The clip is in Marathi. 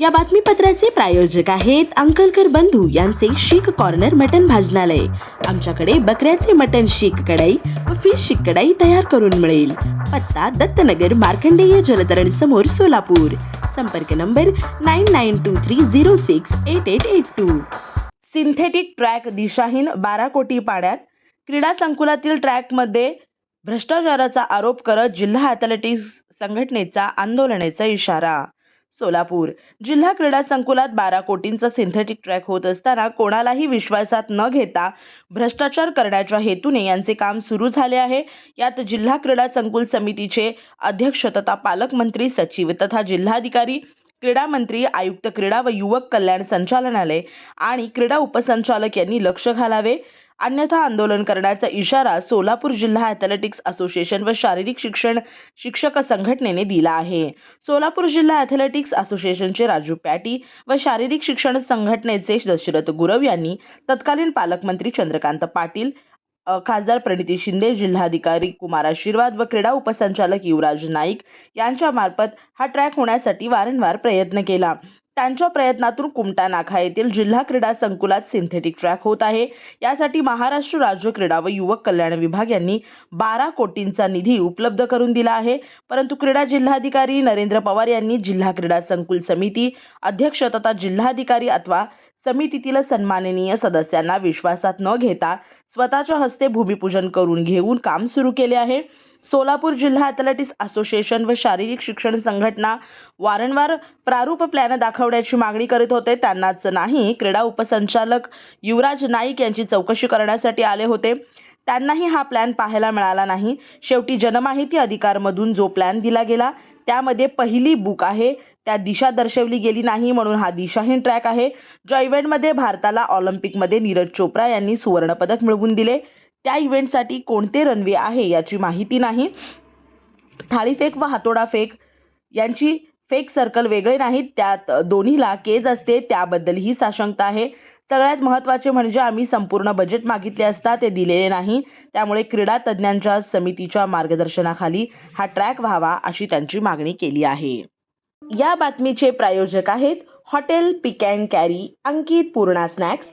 या बातमीपत्राचे प्रायोजक आहेत अंकलकर बंधू यांचे शीख कॉर्नर मटन भाजनालय. आमच्याकडे बकऱ्याचे मटन शीख कढाई व फिश शीख कढाई तयार करून मिळेल. पत्ता दत्तनगर मार्कंडेय जलतरण समोर सोलापूर. संपर्क number nine nine two three zero six eight eight eight two synthetic track दिशाहीन बारा कोटी पाण्यात क्रीडा संकुलातील ट्रॅकमध्ये भ्रष्टाचाराचा आरोप करत जिल्हा ॲथलेटिक्स संघटनेचा आंदोलनाचा इशारा. सोलापूर. जिल्हा क्रीडा संकुलात बारा कोटींचा सिंथेटिक ट्रॅक होत असताना कोणालाही विश्वासात न घेता भ्रष्टाचार करण्याच्या हेतूने यांचे काम सुरू झाले आहे. यात जिल्हा क्रीडा संकुल समितीचे अध्यक्ष तथा पालकमंत्री सचिव तथा जिल्हाधिकारी क्रीडा मंत्री आयुक्त क्रीडा व युवक कल्याण संचालनालय आणि क्रीडा उपसंचालक यांनी लक्ष घालावे. अन्यथा आंदोलन करण्याचा इशारा सोलापूर जिल्हा ॲथलेटिक्स असोसिएशन व शारीरिक शिक्षण शिक्षक संघटनेने दिला आहे. सोलापूर जिल्हा ॲथलेटिक्स असोसिएशनचे राजू पॅटी व शारीरिक शिक्षण संघटनेचे दशरथ गुरव यांनी तत्कालीन पालकमंत्री चंद्रकांत पाटील खासदार प्रणिती शिंदे जिल्हाधिकारी कुमार आशीर्वाद व क्रीडा उपसंचालक युवराज नाईक यांच्यामार्फत हा ट्रॅक होण्यासाठी वारंवार प्रयत्न केला. त्यांच्या प्रयत्नातून कुमटा नाखा येथील जिल्हा क्रीडा संकुलात सिंथेटिक ट्रॅक होत आहे. यासाठी महाराष्ट्र राज्य क्रीडा व युवक कल्याण विभाग यांनी बारा कोटींचा निधी उपलब्ध करून दिला आहे. परंतु क्रीडा जिल्हाधिकारी नरेंद्र पवार यांनी जिल्हा क्रीडा संकुल समिती अध्यक्ष तथा जिल्हाधिकारी अथवा समितीतील सन्माननीय सदस्यांना विश्वासात न घेता स्वतःच्या हस्ते भूमिपूजन करून घेऊन काम सुरू केले आहे. सोलापूर जिल्हा ॲथलेटिक्स असोसिएशन व शारीरिक शिक्षण संघटना वारंवार प्रारूप प्लॅन दाखवण्याची मागणी करीत होते. त्यांनाच नाही क्रीडा उपसंचालक युवराज नाईक यांची चौकशी करण्यासाठी आले होते. त्यांनाही हा प्लॅन पाहायला मिळाला नाही. शेवटी जनमाहिती अधिकारमधून जो प्लॅन दिला गेला त्यामध्ये पहिली बुक आहे. त्या दिशा दर्शवली गेली नाही म्हणून हा दिशाहीन ट्रॅक आहे. ज्या इव्हेंटमध्ये भारताला ऑलिम्पिकमध्ये नीरज चोप्रा यांनी सुवर्णपदक मिळवून दिले. त्या इव्हेंटसाठी कोणते रनवे आहे याची माहिती नाही. थाळीफेक व हातोडा फेक यांची फेक सर्कल वेगळे नाहीत. त्यात दोन्हीला केज असते त्याबद्दलही साशंकता आहे. सगळ्यात महत्त्वाचे म्हणजे आम्ही संपूर्ण बजेट मागितले असता ते दिलेले नाही. त्यामुळे क्रीडा तज्ज्ञांच्या समितीच्या मार्गदर्शनाखाली हा ट्रॅक व्हावा अशी त्यांची मागणी केली आहे. या बातमीचे प्रायोजक आहेत hotel pick and carry Ankit Purna snacks.